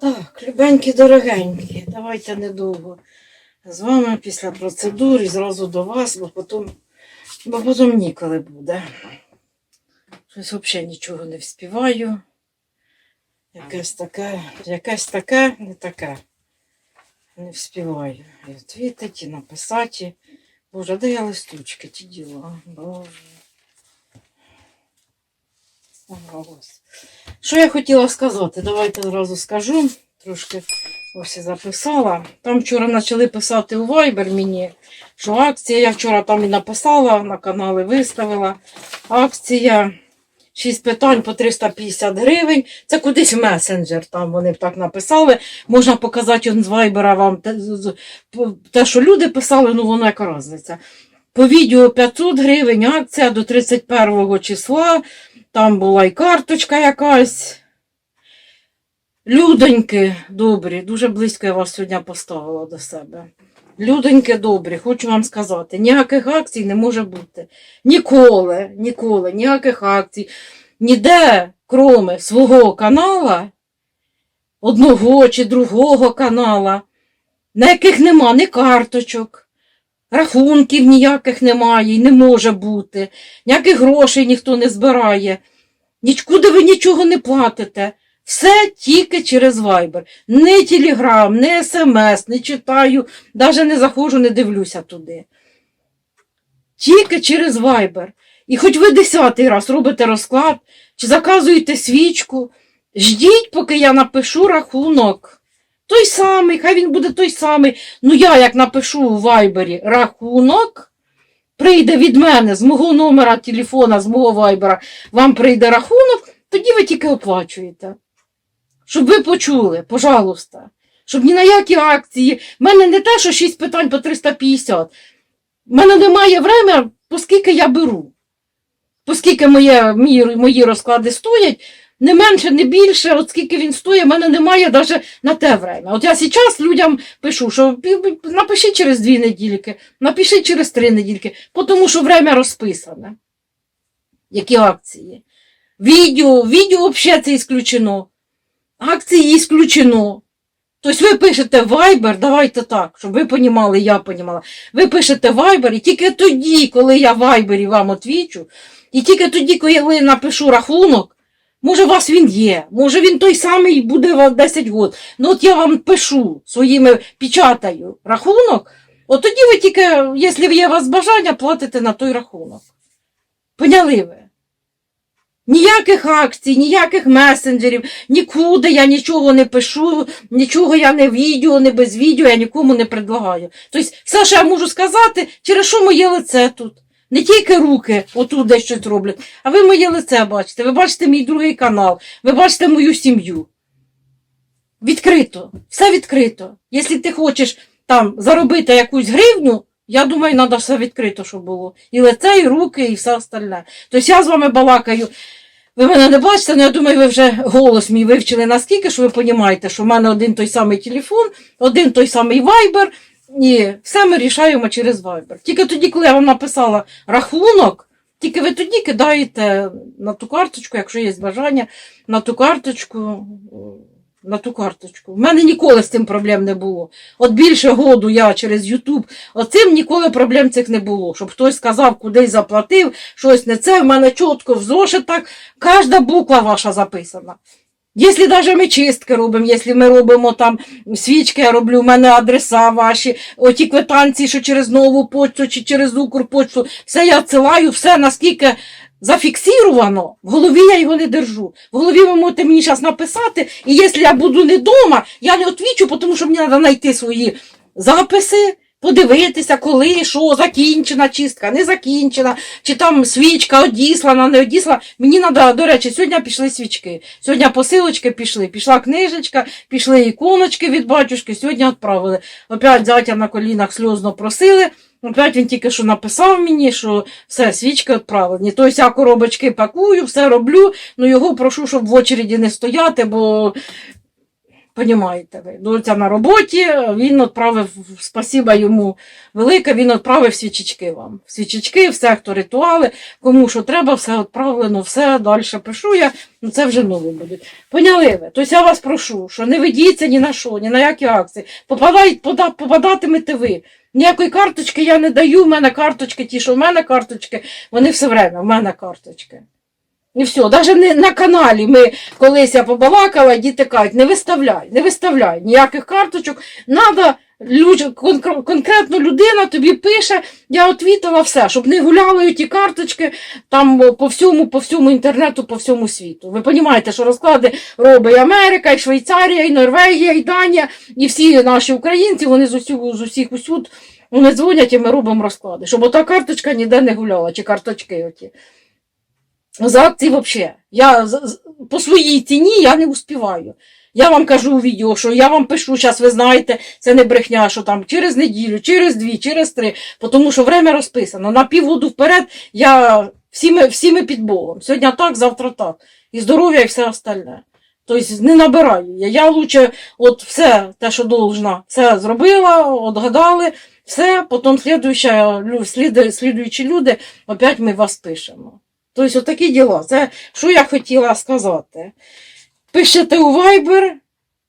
Так, любенькі, дорогенькі, давайте недовго. З вами після процедур і зразу до вас, бо потім, бо потім ніколи буде. Щось взагалі нічого не вспіваю. Якесь таке, якесь таке, не таке. Не вспіваю. І відвітити, і написати. Боже, де я листочки ті діла? Боже. Що я хотіла сказати? Давайте одразу скажу. Трошки ось і записала. Там вчора почали писати у Viber мені, що акція. Я вчора там і написала, на канали виставила. Акція. 6 питань по 350 гривень. Це кудись в месенджер. Там вони так написали. Можна показати з Viber вам те, що люди писали, ну воно яка різниця. По відео 500 гривень, акція до 31 числа. Там була і карточка якась. Людоньки добрі, дуже близько я вас сьогодні поставила до себе. Людоньки добрі, хочу вам сказати, ніяких акцій не може бути. Ніколи, ніколи, ніяких акцій. Ніде, кроме свого канала, одного чи другого канала, на яких нема ні карточок, рахунків ніяких немає і не може бути, ніяких грошей ніхто не збирає. Нікуди ви нічого не платите. Все тільки через Viber. Не Телеграм, не смс, не читаю, навіть не заходжу, не дивлюся туди. Тільки через Viber. І хоч ви десятий раз робите розклад, чи заказуєте свічку, ждіть, поки я напишу рахунок. Той самий, хай він буде той самий. Ну я як напишу у Вайбері рахунок, прийде від мене з мого номера телефона, з мого вайбера, вам прийде рахунок, тоді ви тільки оплачуєте. Щоб ви почули, пожалуйста. Щоб ні на які акції. В мене не те, що 6 питань по 350. В мене немає времени, оскільки я беру. Оскільки моє, мої, мої розклади стоять, не менше, не більше, от скільки він стоїть, в мене немає навіть на те время. От я зараз людям пишу, що напишіть через дві недільки, напишіть через три недільки, тому що время розписане. Які акції? Відео, відео взагалі це ісключено. Акції ісключено. Тобто ви пишете Viber, давайте так, щоб ви понімали, я понімала. Ви пишете Viber, і тільки тоді, коли я Viber вам отвічу, і тільки тоді, коли я напишу рахунок, може, у вас він є, може він той самий буде вам 10 років. Ну от я вам пишу своїми печатаю рахунок, от тоді ви тільки, якщо є у вас бажання, платите на той рахунок. Поняли ви? Ніяких акцій, ніяких месенджерів, нікуди я нічого не пишу, нічого я не відео, не без відео, я нікому не предлагаю. Тобто, все, що я можу сказати, через що моє лице тут. Не тільки руки отут десь щось роблять, а ви моє лице бачите, ви бачите мій другий канал, ви бачите мою сім'ю. Відкрито, все відкрито. Якщо ти хочеш там заробити якусь гривню, я думаю, треба все відкрито, щоб було. І лице, і руки, і все остальне. Тобто я з вами балакаю. Ви мене не бачите, але я думаю, ви вже голос мій вивчили наскільки, що ви розумієте, що в мене один той самий телефон, один той самий вайбер, і все ми рішаємо через вайбер. Тільки тоді, коли я вам написала рахунок, тільки ви тоді кидаєте на ту карточку, якщо є бажання, на ту карточку. На ту карточку. В мене ніколи з цим проблем не було. От більше году я через Ютуб, оцим ніколи проблем цих не було. Щоб хтось сказав, кудись заплатив, щось не це, в мене чітко в зошитах, кожна буква ваша записана. Якщо навіть ми чистки робимо, якщо ми робимо там свічки, я роблю, в мене адреса ваші, оті квитанції, що через нову почту чи через Укрпочту, все я відсилаю, все наскільки зафіксировано, в голові я його не держу. В голові ви можете мені зараз написати, і якщо я буду не вдома, я не відвічу, тому що мені треба знайти свої записи, подивитися, коли, що, закінчена чистка, не закінчена, чи там свічка одіслана, не одіслана. Мені треба, до речі, сьогодні пішли свічки. Сьогодні посилочки пішли. Пішла книжечка, пішли іконочки від батюшки, сьогодні відправили. Опять зятя на колінах сльозно просили. Опять він тільки що написав мені, що все, свічки відправлені. Тобто я коробочки пакую, все роблю, ну його прошу, щоб в очереді не стояти, бо Понімаєте ви. Доця на роботі, він відправив, спасіба йому велике, він відправив свічечки вам. Свічечки, все, хто ритуали, кому що треба, все відправлено, все далі пишу я, ну це вже нові будуть. Поняли ви? Тобто я вас прошу, що не ведіться ні на що, ні на які акції. Попадатимете ви. Ніякої карточки я не даю, в мене карточки, ті, що в мене карточки, вони все время, в мене карточки. І все, навіть не на каналі ми колись я побалакала, діти кажуть, не виставляй, не виставляй ніяких карточок. Надо конкретно людина тобі пише, я отвітила все, щоб не гуляли ті карточки там по всьому, по всьому інтернету, по всьому світу. Ви розумієте, що розклади робить Америка, і Швейцарія, і Норвегія, і Данія, і всі наші українці, вони з усіх, з усіх усюд. Вони дзвонять і ми робимо розклади, щоб ота карточка ніде не гуляла, чи карточки оті. За акції взагалі. Я по своїй ціні я не успіваю. Я вам кажу у відео, що я вам пишу, зараз ви знаєте, це не брехня, що там через неділю, через дві, через три, тому що время розписано. На півгоду вперед я всі ми, під Богом. Сьогодні так, завтра так. І здоров'я, і все остальне. Тобто не набираю я. Я лучше от все те, що должна, все зробила, отгадали, все, потім слідуючі люди, опять ми вас пишемо. Тобто, отакі діла. Це що я хотіла сказати. Пишете у Viber,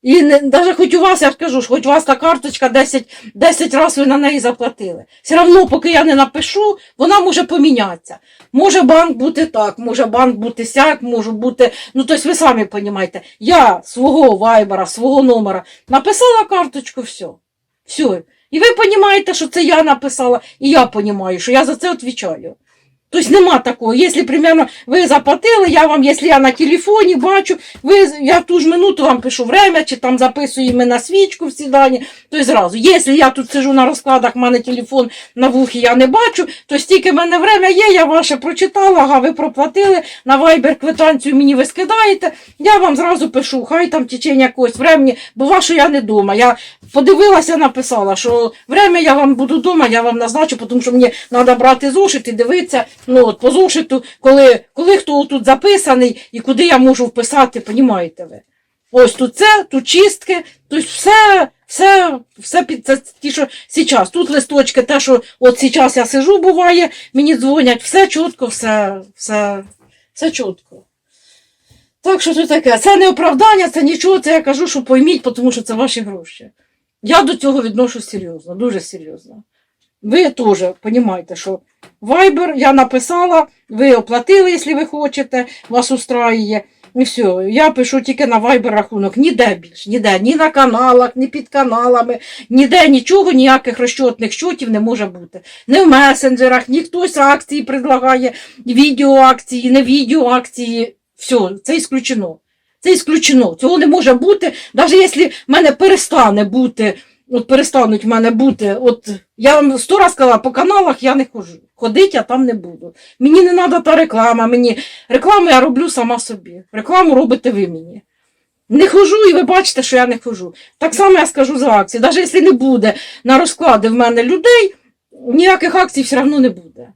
і навіть хоч у вас, я ж кажу, хоч у вас та карточка 10, 10 разів ви на неї заплатили. Все одно, поки я не напишу, вона може помінятися. Може банк бути так, може банк бути сяк, може бути. Ну, тобто ви самі розумієте, я свого вайбера, свого номера написала карточку, все. Все. І ви розумієте, що це я написала, і я розумію, що я за це відповідаю. Тобто нема такого. Якщо, примерно, ви заплатили, я вам, якщо я на телефоні бачу, ви, я ту ж минуту вам пишу время, чи там записую на свічку всі дані, то зразу. Якщо я тут сижу на розкладах, в мене телефон на вухі, я не бачу, то стільки в мене время є, я ваше прочитала, ага, ви проплатили, на Viber квитанцію мені ви скидаєте, я вам зразу пишу, хай там в течение якогось времени, бува, що я не вдома. Я подивилася, написала, що время я вам буду вдома, я вам назначу, тому що мені треба брати зошит і дивитися, ну от по зошиту, коли, коли хто тут записаний і куди я можу вписати, понімаєте ви. Ось тут це, тут чистки, тут все, все, все під це ті, що зараз. Тут листочки, те, що от зараз я сижу, буває, мені дзвонять, все чітко, все, все, все чітко. Так що це таке? Це не оправдання, це нічого, це я кажу, що пойміть, тому що це ваші гроші. Я до цього відношу серйозно, дуже серйозно. Ви теж розумієте, що Viber я написала, ви оплатили, якщо ви хочете, вас устраює. І все, я пишу тільки на Viber рахунок, ніде більше, ніде, ні на каналах, ні під каналами, ніде нічого, ніяких розчетних щотів не може бути. Не в месенджерах, ні хтось акції предлагає, відеоакції, не відеоакції. Все, це ісключено. Це ісключено. Цього не може бути, навіть якщо в мене перестане бути, от перестануть в мене бути, от я вам сто раз сказала, по каналах я не хожу. Ходить я там не буду. Мені не треба та реклама, мені рекламу я роблю сама собі. Рекламу робите ви мені. Не хожу, і ви бачите, що я не хожу. Так само я скажу за акції. Навіть якщо не буде на розклади в мене людей, ніяких акцій все одно не буде.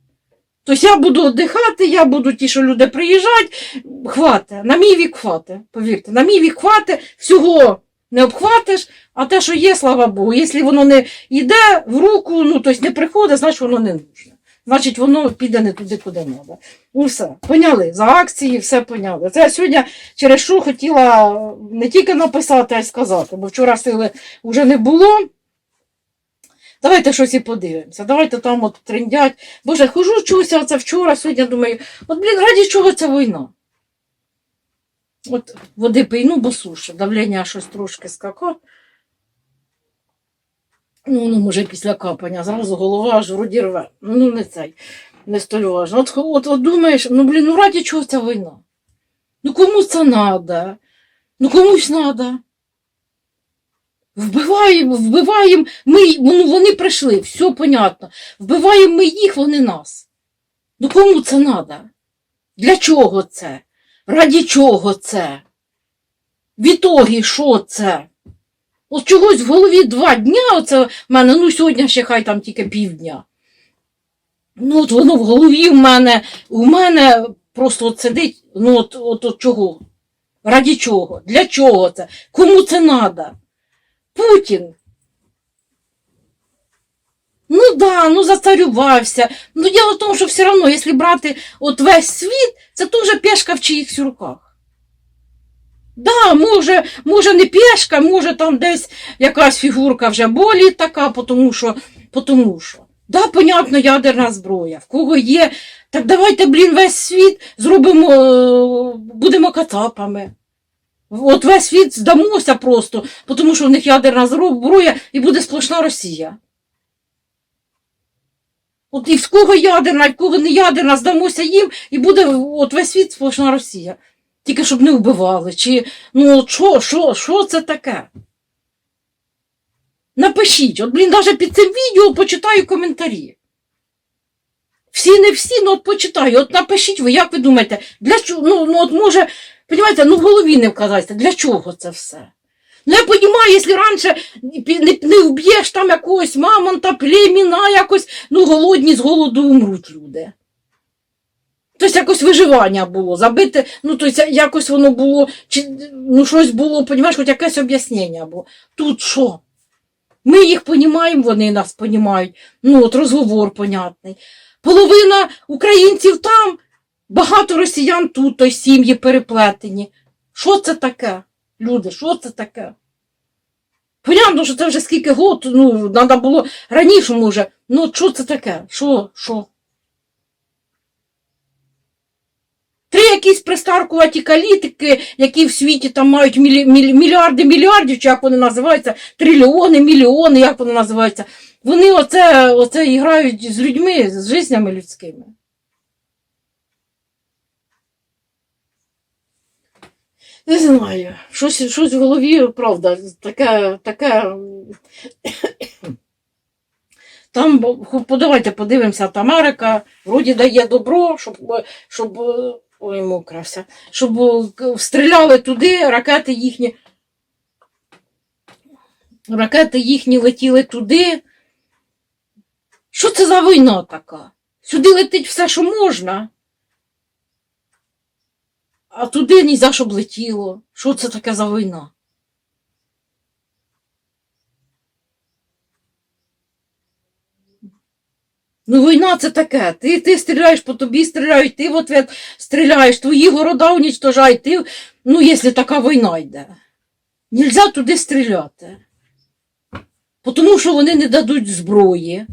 Тобто я буду віддихати, я буду ті, що люди приїжджають, хвате, на мій вік хвате, повірте, на мій вік хвате, всього не обхватиш, а те, що є, слава Богу, якщо воно не йде в руку, ну тобто не приходить, значить воно не нужне. Значить, воно піде не туди, куди треба. Ну все, поняли, за акції все поняли. Це я сьогодні через що хотіла не тільки написати, а й сказати, бо вчора сили вже не було. Давайте щось і подивимося. Давайте там от трендять. Боже, хожу чогось, оце вчора, сьогодні думаю, от блін, раді чого ця війна? От води пийну, бо суша, давлення щось трошки скако. Ну, ну, може, після капання, зразу голова аж вроді рве. Ну, не цей, не столь важно. От, от, от думаєш, ну блін, ну раді чого ця війна? Ну кому це надо? Ну комусь надо. Вбиваємо, вбиваємо ми, ну вони прийшли, все понятно. Вбиваємо ми їх, вони нас. Ну кому це надо? Для чого це? Раді чого це? Відтоді, що це? От чогось в голові два дня, оце в мене, ну сьогодні ще хай там тільки півдня. Ну, от воно в голові в мене, у мене просто от сидить, ну от, от, от чого? Раді чого? Для чого це? Кому це треба? Путін. Ну да, ну зацарювався. Ну діло в тому, що все одно, якщо брати от весь світ, це теж пешка в чиїхсь руках. Да, може, може не пешка, може там десь якась фігурка вже болі така, тому що, тому що. Да, понятно, ядерна зброя. В кого є, так давайте, блін, весь світ зробимо, е, будемо кацапами. От весь світ здамося просто, тому що в них ядерна зброя і буде сплошна Росія. От і в кого ядерна, і в кого не ядерна, здамося їм, і буде от весь світ сплошна Росія. Тільки щоб не вбивали. Чи, ну, от що, що, що це таке? Напишіть, от, блін, навіть під цим відео почитаю коментарі. Всі не всі, ну от почитаю. От напишіть ви, як ви думаєте, для чого, ну, ну от може, розумієте, ну в голові не вказається, для чого це все? Я розумію, якщо раніше не, не вб'єш там якогось мамонта, племіна якось, ну голодні з голоду умруть люди. Тобто якось виживання було, забити, ну тобто якось воно було, чи ну щось було, понімаєш, хоч якесь об'яснення було. Тут що? Ми їх понімаємо, вони нас понімають. Ну, от розговор понятний. Половина українців там, багато росіян тут, то сім'ї переплетені. Що це таке? Люди, що це таке? Понятно, що це вже скільки год, ну, треба було раніше, може. Ну, що це таке? Що, що? Три якісь пристаркуваті калітики, які в світі там мають мілі, мілі, мільярди мільярдів, чи як вони називаються, трильйони, мільйони, як вони називаються. Вони оце, оце грають з людьми, з життями людськими. Не знаю, щось, щось в голові, правда, таке, таке. Там, подавайте, подивимося, от Америка вроді дає добро, щоб, щоб ой, мокрався, щоб стріляли туди, ракети їхні. Ракети їхні летіли туди. Що це за війна така? Сюди летить все, що можна. А туди ні за щоб летіло. Що це таке за війна? Ну, війна це таке. Ти, ти стріляєш, по тобі стріляють, ти в ответ стріляєш, твої города унічтожають, ти, ну, якщо така війна йде. Нельзя туди стріляти. Тому що вони не дадуть зброї.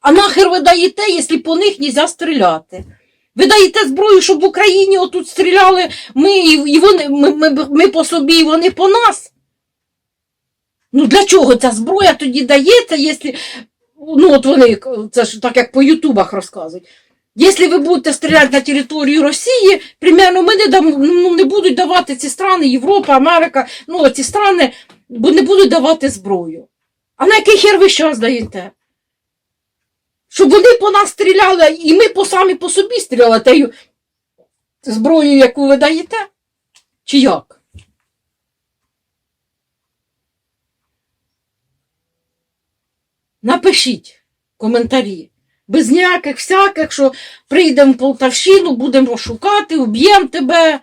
А нахер ви даєте, якщо по них нельзя стріляти? Ви даєте зброю, щоб в Україні отут стріляли ми, і вони, ми, ми, ми по собі, і вони по нас. Ну для чого ця зброя тоді дається, якщо ну от вони, це ж так як по Ютубах розказують. Якщо ви будете стріляти на територію Росії, примерно ми не, дам, ну, не будуть давати ці страни, Європа, Америка, ну ці страни не будуть давати зброю. А на який хер ви що даєте? Щоб вони по нас стріляли, і ми по самі по собі стріляли тею зброєю, яку ви даєте? Чи як? Напишіть коментарі. Без ніяких всяких, що прийдемо в Полтавщину, будемо шукати, уб'ємо тебе.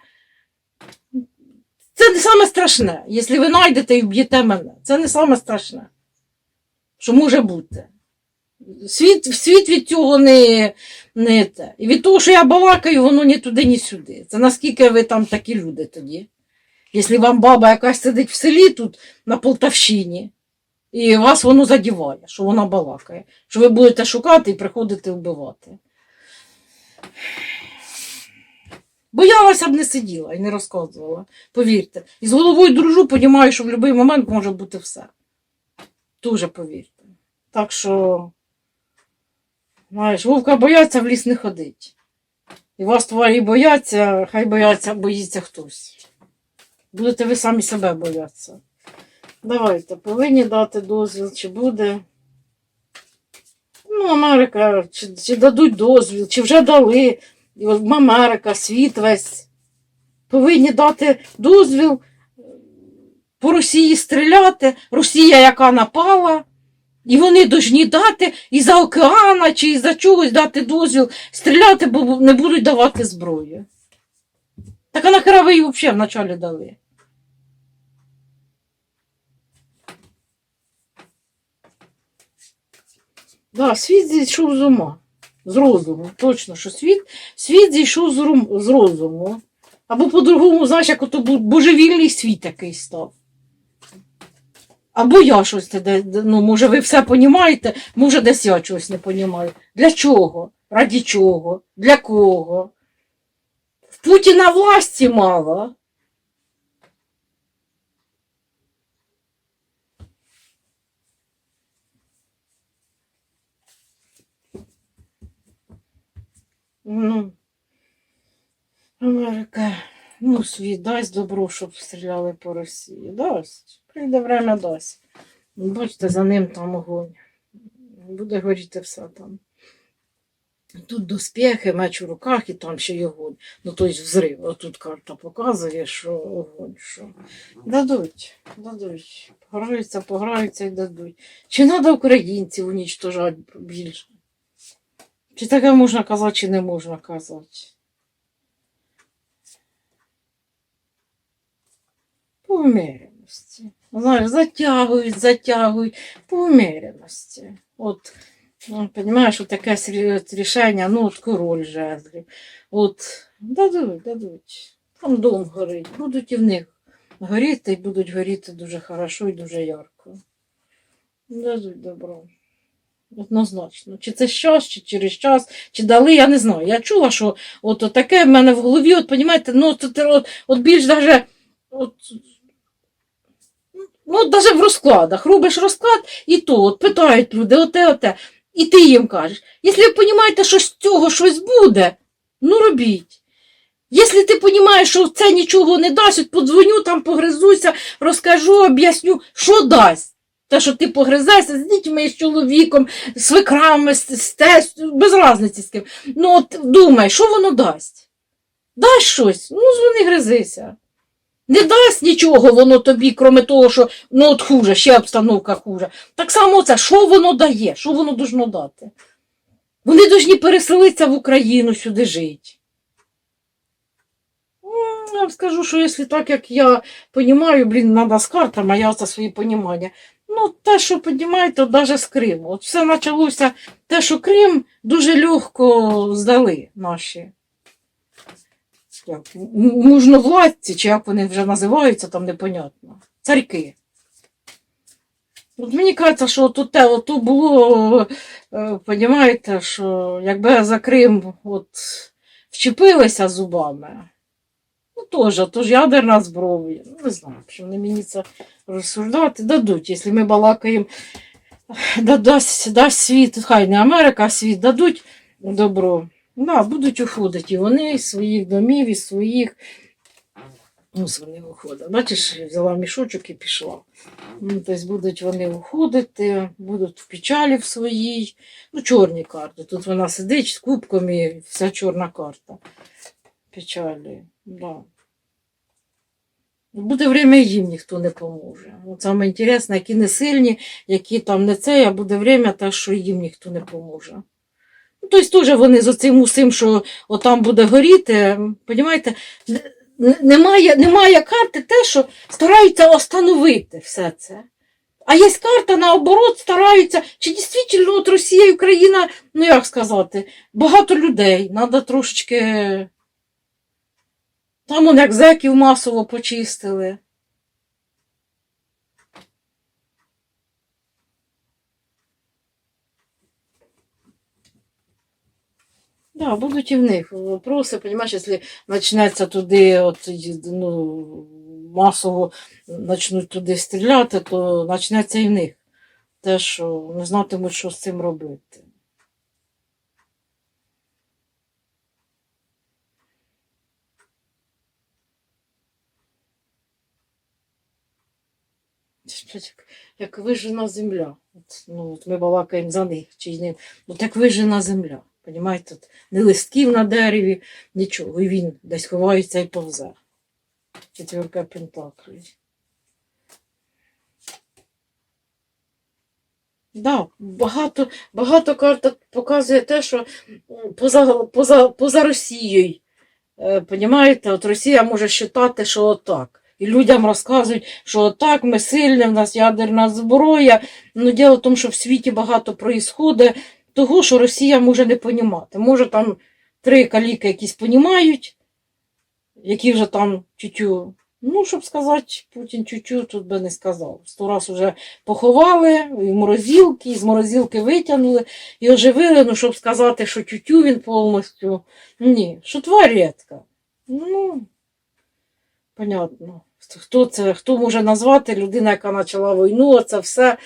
Це не саме страшне. Якщо ви знайдете і вб'єте мене, це не саме страшне, що може бути. Світ, світ від цього не, не те. І від того, що я балакаю, воно ні туди, ні сюди. Це наскільки ви там такі люди тоді. Якщо вам баба якась сидить в селі тут на Полтавщині, і вас воно задіває, що вона балакає, що ви будете шукати і приходити вбивати. Боялася б не сиділа і не розказувала, повірте. І з головою дружу, понімаю, що в будь-який момент може бути все. Дуже повірте. Так що, знаєш, вовка бояться, в ліс не ходить. І вас тварі бояться, хай бояться, боїться хтось. Будете ви самі себе боятися. Давайте, повинні дати дозвіл, чи буде. Ну, Америка, чи, чи дадуть дозвіл, чи вже дали. І от Америка, світ весь. Повинні дати дозвіл е, по Росії стріляти. Росія, яка напала. І вони повинні дати і за океана, чи і за чогось дати дозвіл стріляти, бо не будуть давати зброю. Так а нахера ви її взагалі вначалі дали? Да, світ зійшов з ума. З розуму. Точно, що світ, світ зійшов з, розуму. Або по-другому, знаєш, як ото божевільний світ такий став. Або я щось, де- ну, може, ви все понімаєте, може, десь я чогось не понімаю. Для чого? Раді чого? Для кого? В Путіна власті мало. Ну, Америка, ну, світ дасть добро, щоб стріляли по Росії. Дасть. Прийде время дасть. Бачите, за ним там огонь. Буде горіти все там. Тут доспіхи, меч у руках і там ще й огонь. Ну, тобто взрив. Отут карта показує, що огонь. Що. Дадуть, дадуть. Пограються, пограються і дадуть. Чи треба українців унічтожати більше? Чи таке можна казати, чи не можна казати? По. Знаєш, затягують, затягують по умеренності. От, ну, от таке рішення, ну, от король жезлів. От, дадуть, дадуть. Там дом горить. Будуть і в них горіти, і будуть горіти дуже хорошо і дуже ярко. Дадуть добро. Однозначно. Чи це щас, чи через час, чи дали, я не знаю. Я чула, що от таке в мене в голові, от, понімаєте, ну, от, от, от більш даже, от, ну, даже в розкладах. Робиш розклад, і то, от питають люди, оте, оте. І ти їм кажеш, якщо ви розумієте, що з цього щось буде, ну робіть. Якщо ти розумієш, що це нічого не дасть, от подзвоню, там погризуся, розкажу, об'ясню, що дасть. Те, що ти погризаєшся з дітьми, з чоловіком, з свикрами, з, з тес, без разниці з ким. Ну от думай, що воно дасть? Дасть щось, ну дзвони гризися. Не дасть нічого воно тобі, крім того, що ну от хуже, ще обстановка хуже. Так само це, що воно дає, що воно должно дати? Вони повинні переселитися в Україну сюди жити. Я вам скажу, що якщо так, як я розумію, блін, треба з картами, а я це свої понімання. Ну, те, що піднімаєте, навіть з Криму. От все почалося, те, що Крим дуже легко здали наші. Як, мужновладці, чи як вони вже називаються, там непонятно. Царьки. От мені кажеться, що тут те, ото було, е, понімаєте, що якби за Крим от, вчепилися зубами, ну теж, то ж ядерна зброя. Ну, не знаю, що вони мені це розсуждати дадуть, якщо ми балакаємо, дасть, дасть світ, хай не Америка, а світ дадуть добро. Да, будуть уходити і вони із своїх домів, із своїх. Ну, вони уходять. Бачиш, взяла мішочок і пішла. Ну, тобто будуть вони уходити, будуть в печалі в своїй. Ну, чорні карти. Тут вона сидить з кубком і вся чорна карта. Печалі. Да. Буде время їм ніхто не поможе. От саме інтересне, які не сильні, які там не це, а буде время, те, що їм ніхто не поможе. Тобто теж вони з оцим усім, що отам буде горіти, понімаєте, немає, немає карти те, що стараються остановити все це. А є карта, наоборот, стараються, чи дійсно от Росія і Україна, ну як сказати, багато людей, треба трошечки. Там як зеків масово почистили. Да, будуть і в них вопроси, понімаєш, якщо почнеться туди, от, ну, масово почнуть туди стріляти, то почнеться і в них. Те, що не знатимуть, що з цим робити. Як, як вижена земля. От, ну, от ми балакаємо за них чи ним. Ну так вижена земля. Понімаєте, от, не листків на дереві, нічого. І він десь ховається і повзе. Четвірка пентаклів. Да, багато, багато карт показує те, що поза, поза, поза Росією Е, Понімаєте, от Росія може вважати, що отак. І людям розказують, що отак ми сильні, в нас ядерна зброя. Ну, діло в тому, що в світі багато проїсходить того, що Росія може не понімати. Може там три каліки якісь понімають, які вже там тютю. Ну, щоб сказати, Путін тютю тут би не сказав. Сто раз уже поховали, і морозилки, і з морозилки витягнули і оживили, ну, щоб сказати, що тютю він повністю. Ні, що тварь рідка. Ну, понятно. Хто це, хто може назвати людина, яка почала війну, це все.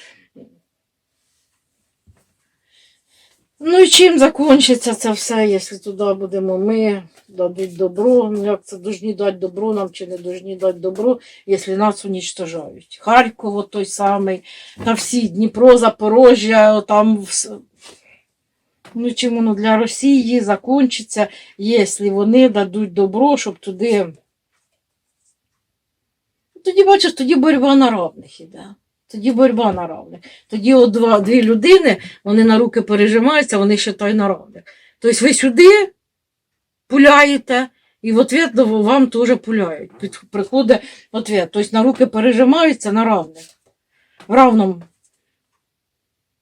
Ну і чим закінчиться це все, якщо туди будемо ми, дадуть добро. Ну як це должні дати добро нам чи не должні дати добро, якщо нас унічтожають. Харків той самий, та всі Дніпро, Запорожжя, там вс- Ну, чим воно для Росії закінчиться, якщо вони дадуть добро, щоб туди. Тоді, бачиш, тоді боротьба на равних іде. Тоді боротьба на равних. Тоді от два, дві людини, вони на руки пережимаються, вони ще на равних. Тобто ви сюди пуляєте, і в ответ вам теж пуляють. Приходить ответ. Тобто на руки пережимаються на равних. В равному.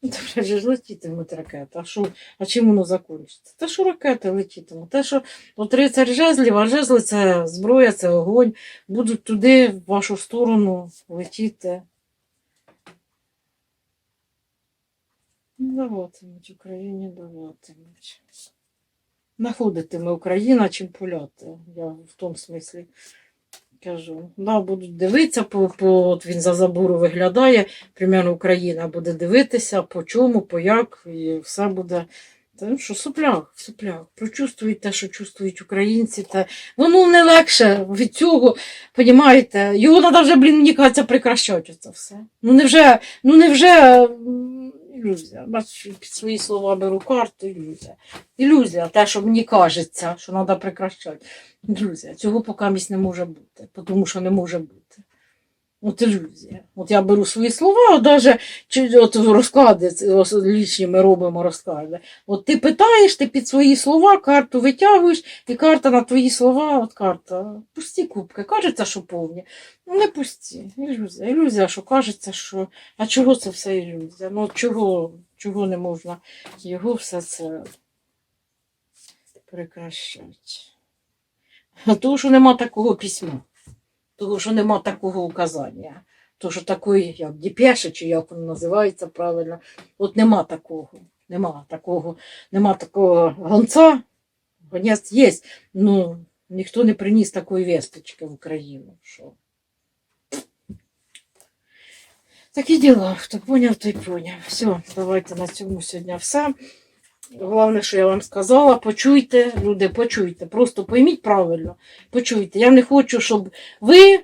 Ну, Та ж летітимуть ракети. А, що, а чим воно закінчиться? Та що ракети летітимуть? Те, що от рицар жезлів, а жезли це зброя, це огонь. Будуть туди, в вашу сторону летіти. Даватимуть Україні, даватимуть. Знаходитиме Україна чим пуляти. Я в тому смислі кажу. Да, будуть дивитися, по, по, от він за забору виглядає, примерно Україна буде дивитися, по чому, по як, і все буде. Та, ну, що суплях, суплях. Прочувствують те, що чувствують українці. Та... Воно не легше від цього, понімаєте, його треба вже, блін, мені кажеться, прекращати це все. Ну невже, ну невже ілюзія. Бачиш, під свої слова беру карту, ілюзія. Ілюзія, те, що мені кажеться, що треба прикращати. Ілюзія. Цього поки місць не може бути, тому що не може бути. От ілюзія. От я беру свої слова, от даже от розклади лічні ми робимо розклади. От ти питаєш, ти під свої слова карту витягуєш, і карта на твої слова, от карта. Пусті кубки. Кажеться, що повні. Ну не пусті. Ілюзія. Ілюзія, що кажеться, що. А чого це все ілюзія? Ну чого, чого не можна його все це прекращати? А Тому що нема такого письма. Того, що нема такого указання. То, що такої, як діпеша, чи як воно називається правильно, от нема такого. Нема такого, нема такого гонця. Гонець є, ну ніхто не приніс такої весточки в Україну. Що... Такі діла. Хто поняв, той поняв. Все, давайте на цьому сьогодні все. Головне, що я вам сказала, почуйте, люди, почуйте. Просто пойміть правильно, почуйте. Я не хочу, щоб ви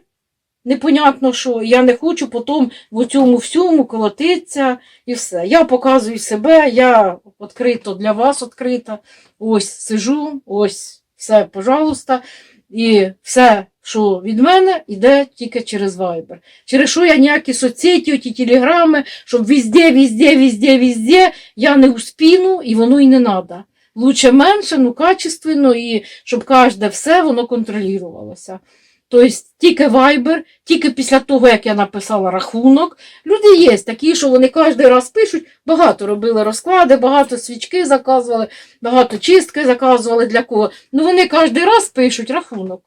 непонятно що, я не хочу потім в цьому всьому колотитися і все. Я показую себе, я відкрито для вас відкрита. Ось сижу, ось все, пожалуйста. І все, що від мене, йде тільки через Viber. Через що я ніякі соцсеті, ті телеграми, щоб везде, везде, везде, везде, я не успіну і воно і не треба. Лучше менше, ну качественно, і щоб кожне все воно контролювалося. Тобто тільки Viber, тільки після того, як я написала рахунок. Люди є такі, що вони кожен раз пишуть, багато робили розклади, багато свічки заказували, багато чистки заказували для кого. Ну вони кожен раз пишуть рахунок.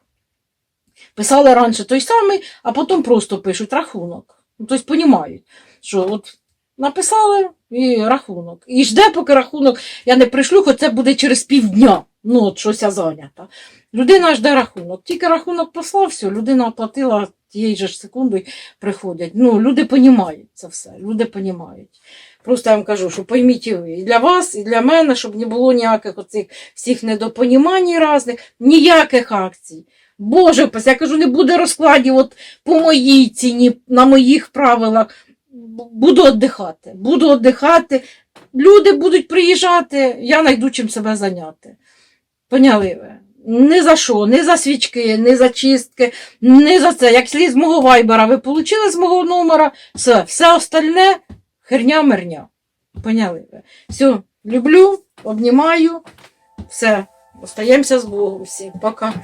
Писали раніше той самий, а потім просто пишуть рахунок. Ну, тобто понімають, що от написали і рахунок. І жде, поки рахунок я не пришлю, хоч це буде через півдня. Ну, от щось я зайнята. Людина жде рахунок. Тільки рахунок послав, все, людина оплатила тієї ж секунди приходять. Ну, люди понімають це все. Люди понімають. Просто я вам кажу, що пойміть і ви. І для вас, і для мене, щоб не було ніяких оцих всіх недопонімань різних, ніяких акцій. Боже, я кажу, не буде розкладів от по моїй ціні, на моїх правилах. Буду віддихати. Буду віддихати. Люди будуть приїжджати, я знайду чим себе зайняти. Поняли ви? Ні за що, ні за свічки, ні за чистки, ні за це. Як слід з мого вайбера, ви отримали з мого номера, все, все остальне херня мерня. Поняли ви? Все, люблю, обнімаю, все. Остаємося з Богом всі. Пока.